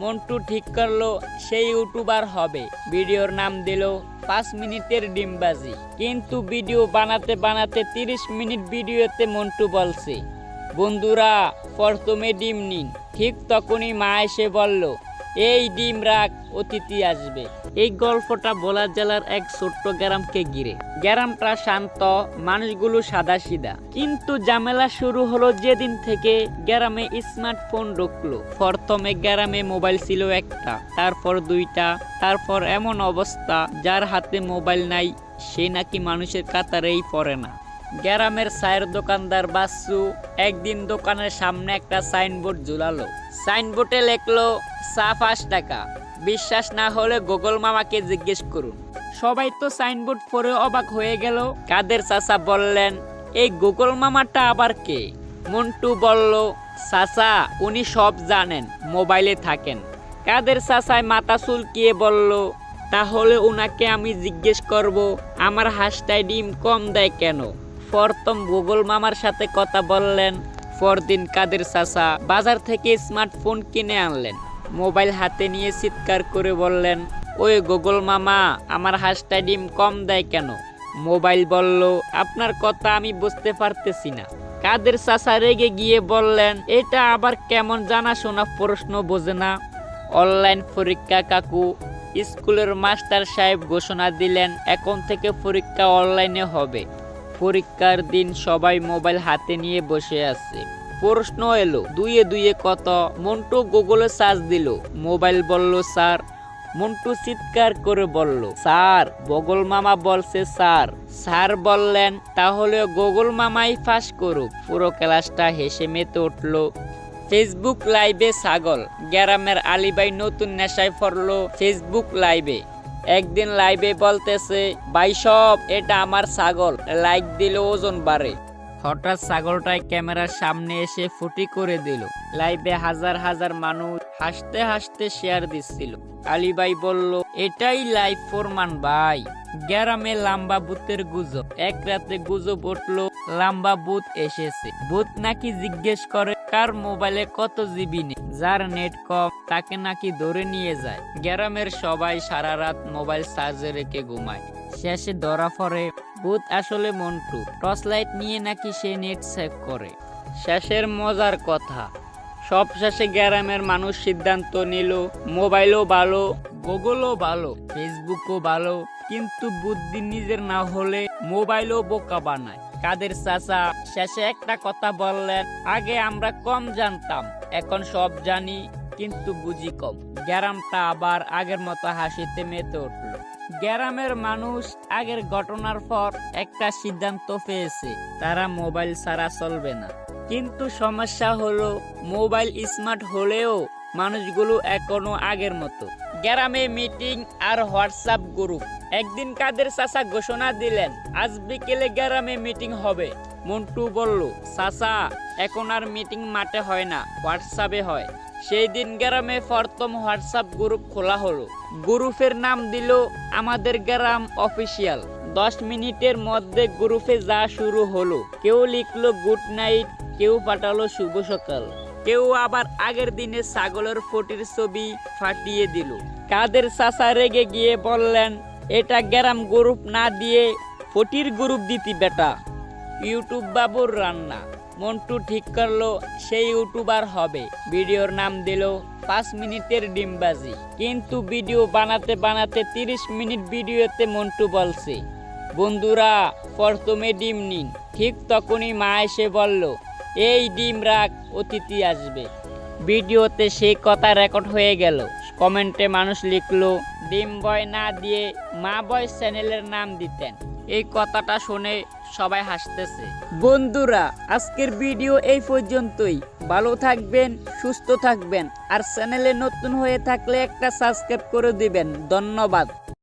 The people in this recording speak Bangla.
মন্টু ঠিক করল, সেই ইউটিউবার হবে। ভিডিওর নাম দিল, পাঁচ মিনিটের ডিমবাজি। কিন্তু ভিডিও বানাতে বানাতে তিরিশ মিনিট ভিডিওতে মন্টু বলছে, বন্ধুরা, প্রথমে ডিম নিন। ঠিক তখনই মা এসে বলল এই ডিম রাখ, অতিথি আসবে। এই গল্পটা বলা জেলার এক ছোট্ট গ্রামকে ঘিরে। গ্রামটা শান্ত, মানুষগুলো সাদা সিধা কিন্তু ঝামেলা শুরু হলো যেদিন থেকে গ্রামে স্মার্টফোন ঢুকলো। প্রথমে গ্রামে মোবাইল ছিল একটা, তারপর দুইটা, তারপর এমন অবস্থা, যার হাতে মোবাইল নাই, সে নাকি মানুষের কাতারেই পড়ে না। গ্রামের চায়ের দোকানদার বাসু একদিন দোকানের সামনে একটা সাইনবোর্ড ঝুলালো। সাইনবোর্ডে লেখলো, চা পাঁচ টাকা। বিশ্বাস না হলে গোগল মামাকে জিজ্ঞেস করুন। সবাই তো সাইনবোর্ড পরে অবাক হয়ে গেল। কাদের চাচা বললেন, এই গোগল মামাটা আবার কে? মন্টু বলল, চাচা, উনি সব জানেন, মোবাইলে থাকেন। কাদের চাচায় মাথা চুলকিয়ে বলল, তাহলে ওনাকে আমি জিজ্ঞেস করব, আমার হাঁসটায় ডিম কম দেয় কেন? প্রথম গুগল মামার সাথে কথা বললেন পরদিন কাদের চাচা। বাজার থেকে স্মার্টফোন কিনে আনলেন। মোবাইল হাতে নিয়ে চিৎকার করে বললেন, ওই গুগল মামা, আমার হাঁসটা ডিম কম দেয় কেন? মোবাইল বলল, আপনার কথা আমি বুঝতে পারতেছি না। কাদের চাচা রেগে গিয়ে বললেন, এটা আবার কেমন জানাশোনা প্রশ্ন বোঝে না। অনলাইন পরীক্ষা, কাকু। স্কুলের মাস্টার সাহেব ঘোষণা দিলেন, এখন থেকে পরীক্ষা অনলাইনে হবে। পরীক্ষার দিন সবাই মোবাইল হাতে নিয়ে বসে আছে। প্রশ্ন এলো, দুইয়ে দুইয়ে কত? মন্টু গুগলে সার্চ দিল। মোবাইল বলল, স্যার। মন্টু চিৎকার করে বলল, স্যার, বগল মামা বলছে স্যার। স্যার বললেন, তাহলে গুগল মামাই ফাঁস করুক। পুরো ক্লাসটা হেসে মেতে উঠল। ফেসবুক লাইভে ছাগল, গ্রামের আলিবাই নতুন নেশায় পড়ল ফেসবুক লাইভে। একদিন লাইভে বলতেছে, ভাই সব, এটা আমার ছাগল। লাইক দিলে ওজন বাড়ে। হঠাৎ ছাগলটাই ক্যামেরার সামনে এসে ফুটি করে দিল। লাইভে হাজার হাজার মানুষ হাসতে হাসতে শেয়ার দিচ্ছিল। আলিবাই বলল, এটাই লাইভ ফরমান ভাই। গ্রামে লাম্বা ভূতের গুজব। এক রাতে গুজব উঠল, লাম্বা ভূত এসেছে। ভূত নাকি জিজ্ঞেস করে, কার মোবাইলে কত জিবি নেই? যার নেট কম, তাকে নাকি ধরে নিয়ে যায়। গ্রামের সবাই সারা রাত মোবাইল চার্জে রেখে ঘুমায়। শেষে ধরা পড়ে, ভূত আসলে মন্টু টর্চ লাইট নিয়ে নাকি সে নেট চেক করে? শেষের মজার কথা, সব শেষে গ্রামের মানুষ সিদ্ধান্ত নিল, মোবাইলও ভালো, গুগলও ভালো ফেসবুকও ভালো, কিন্তু বুদ্ধি নিজের না হলে মোবাইলও বোকা বানায়। কাদের চাচা শেষে একটা কথা বললেন, আগে আমরা কম জানতাম। এখন সব জানি, কিন্তু বুঝি কম। গ্রামটা আবার আগের মতো হাসিতে মেতে উঠল। গ্রামের মানুষ আগের ঘটনার পর একটা সিদ্ধান্ত পেয়েছে, তারা মোবাইল ছাড়া চলবে না। কিন্তু সমস্যা হলো, মোবাইল স্মার্ট হলেও মানুষগুলো এখনও আগের মতো। গ্রামে মিটিং আর হোয়াটসঅ্যাপ গ্রুপ। একদিন কাদের চাচা ঘোষণা দিলেন, আজ বিকেলে গ্রামে মিটিং হবে। মন্টু বলল, চাচা, এখন আর মিটিং মাঠে হয় না, হোয়াটসঅ্যাপে হয়। সেই দিন গ্রামে প্রথম হোয়াটসঅ্যাপ গ্রুপ খোলা হলো। গ্রুপের নাম দিল আমাদের গ্রাম অফিসিয়াল। দশ মিনিটের মধ্যে গ্রুপে যা শুরু হলো, কেউ লিখলো গুড নাইট কেউ পাঠালো শুভ সকাল। কেউ আবার আগের দিনে ছাগলের ফটির ছবি ফাটিয়ে দিল। কাদের চাচা রেগে গিয়ে বললেন, এটা গ্রাম গ্রুপ না দিয়ে ফটির গ্রুপ দিতি বেটা। ইউটিউব বাবুর রান্না। মন্টু ঠিক করল, সেই ইউটিউবার হবে। ভিডিওর নাম দিল, পাঁচ মিনিটের ডিমবাজি। কিন্তু ভিডিও বানাতে বানাতে তিরিশ মিনিট ভিডিওতে মন্টু বলছে, বন্ধুরা, প্রথমে ডিম নিন। ঠিক তখনই মা এসে বলল, এই ডিম রাখ, অতিথি আসবে। ভিডিওতে সেই কথা রেকর্ড হয়ে গেল। কমেন্টে মানুষ লিখলো, ডিম বয় না দিয়ে মা বয় চ্যানেলের নাম দিতেন। এই কথাটা শুনে সবাই হাসতেছে। বন্ধুরা, আজকের ভিডিও এই পর্যন্তই। ভালো থাকবেন, সুস্থ থাকবেন, আর চ্যানেলে নতুন হয়ে থাকলে একটা সাবস্ক্রাইব করে দিবেন। ধন্যবাদ।